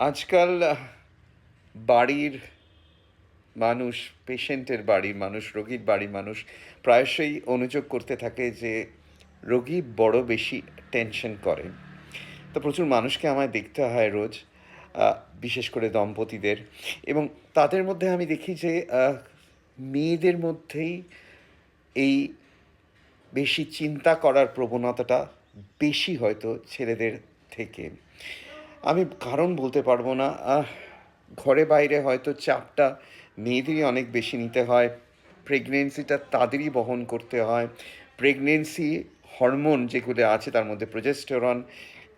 আজকাল বাড়ির মানুষ পেশেন্টের বাড়ির মানুষ, রোগীর বাড়ির মানুষ প্রায়শই অনুযোগ করতে থাকে যে রোগী বড় বেশি টেনশন করে। তো প্রচুর মানুষকে আমায় দেখতে হয় রোজ বিশেষ করে দম্পতিদের। এবং তাদের মধ্যে আমি দেখি যে মেয়েদের মধ্যেই এই বেশি চিন্তা করার প্রবণতাটা বেশি হয়তো ছেলেদের থেকে। আমি কারণ বলতে পারব না। ঘরে বাইরে হয়তো চাপটা মেয়েদেরই অনেক বেশি নিতে হয়। প্রেগনেন্সিটা তাদেরই বহন করতে হয়। প্রেগনেন্সি হরমোন যেগুলো আছে তার মধ্যে প্রজেস্টেরন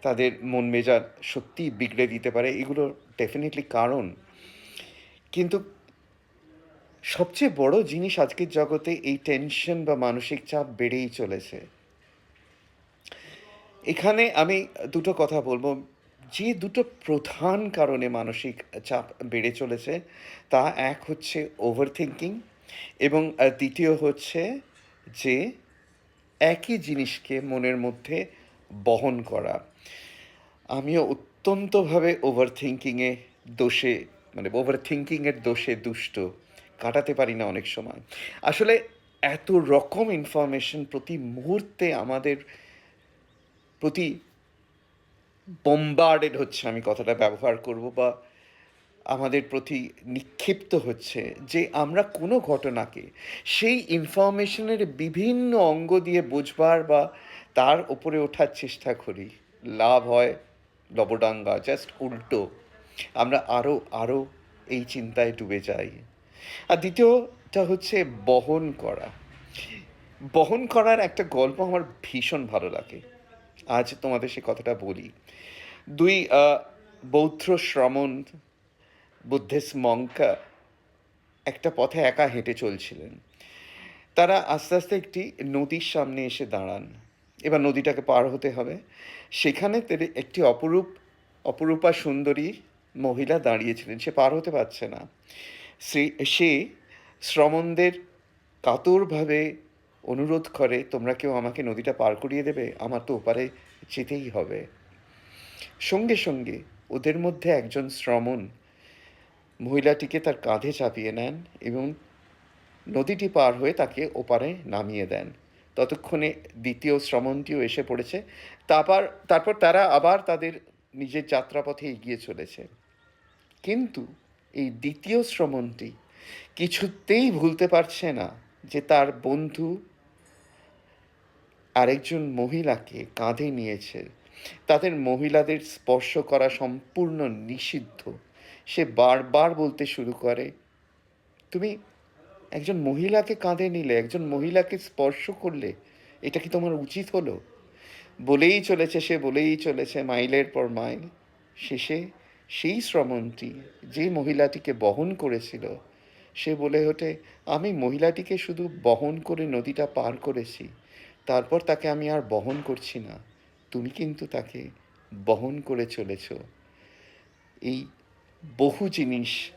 তাদের মন মেজাজ সত্যিই বিগড়ে দিতে পারে, এগুলো ডেফিনেটলি কারণ। কিন্তু সবচেয়ে বড় জিনিস আজকের জগতে এই টেনশন বা মানসিক চাপ বেড়েই চলেছে। এখানে আমি দুটো কথা বলব। যে দুটো প্রধান কারণে মানসিক চাপ বেড়ে চলেছে, তা এক হচ্ছে ওভার থিঙ্কিং এবং দ্বিতীয় হচ্ছে যে একই জিনিসকে মনের মধ্যে বহন করা। আমিও অত্যন্তভাবে ওভার থিঙ্কিংয়ে দোষে মানে ওভার থিঙ্কিংয়ের দোষে দুষ্ট, কাটাতে পারি না অনেক সময়। আসলে এত রকম ইনফরমেশন প্রতি মুহূর্তে আমাদের প্রতি বোম্বার্ডেড হচ্ছে, আমি কথাটা ব্যবহার করব বা আমাদের প্রতি নিক্ষিপ্ত হচ্ছে যে আমরা কোনো ঘটনাকে সেই ইনফরমেশনের বিভিন্ন অঙ্গ দিয়ে বুঝবার বা তার ওপরে ওঠার চেষ্টা করি। লাভ হয় লবডাঙ্গা জাস্ট উল্টো। আমরা আরও আরও এই চিন্তায় ডুবে যাই। আর দ্বিতীয়টা হচ্ছে বহন করা। বহন করার একটা গল্প আমার ভীষণ ভালো লাগে। আজ তোমাদের সে কথাটা বলি। দুই বৌদ্ধ শ্রমণ বুদ্ধিস্ট মঙ্কা একটা পথে একা হেঁটে চলছিলেন। তারা আস্তে আস্তে একটি নদীর সামনে এসে দাঁড়ান। এবার নদীটাকে পার হতে হবে। সেখানে একটি অপরূপ, অপরূপা সুন্দরী মহিলা দাঁড়িয়েছিলেন। সে পার হতে পারছে না। সে সে শ্রমণদের কাতরভাবে অনুরোধ করে, তোমরা কেউ আমাকে নদীটা পার করিয়ে দেবে? আমার তো ওপারে যেতেই হবে। সঙ্গে সঙ্গে ওদের মধ্যে একজন শ্রমণ মহিলাটিকে তার কাঁধে চাপিয়ে নেন এবং নদীটি পার হয়ে তাকে ওপারে নামিয়ে দেন। ততক্ষণে দ্বিতীয় শ্রমণটিও এসে পড়েছে। তারপর তারপর তারা আবার তাদের নিজের যাত্রাপথে এগিয়ে চলেছে। কিন্তু এই দ্বিতীয় শ্রমণটি কিছুতেই ভুলতে পারছে না যে তার বন্ধু আরেকজন মহিলাকে কাঁধে নিয়েছে। তাদের মহিলাদের স্পর্শ করা সম্পূর্ণ নিষিদ্ধ। সে বারবার বলতে শুরু করে, তুমি একজন মহিলাকে কাঁধে নিলে, একজন মহিলাকে স্পর্শ করলে এটা কি তোমার উচিত হলো? বলেই চলেছে সে, বলেই চলেছে মাইলের পর মাইল। শেষে সেই শ্রমণটি যে মহিলাটিকে বহন করেছিল, সে বলে ওঠে, আমি মহিলাটিকে শুধু বহন করে নদীটা পার করেছি তারপর তাকে আমি আর বহন করছি না। তুমি কিন্তু তাকে বহন করে চলেছ। এই বহু জিনিস,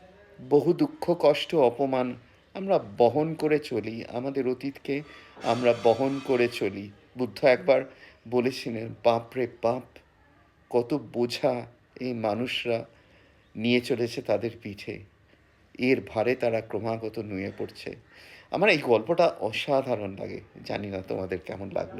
বহু দুঃখ, কষ্ট, অপমান আমরা বহন করে চলি, আমাদের অতীতকে আমরা বহন করে চলি। বুদ্ধ একবার বলেছিলেন, বাপ রে বাপ, কত বোঝা এই মানুষরা নিয়ে চলেছে তাদের পিঠে। এর ভারে তারা ক্রমাগত নুয়ে পড়ছে। আমার এই গল্পটা অসাধারণ লাগে। জানি না তোমাদের কেমন লাগল।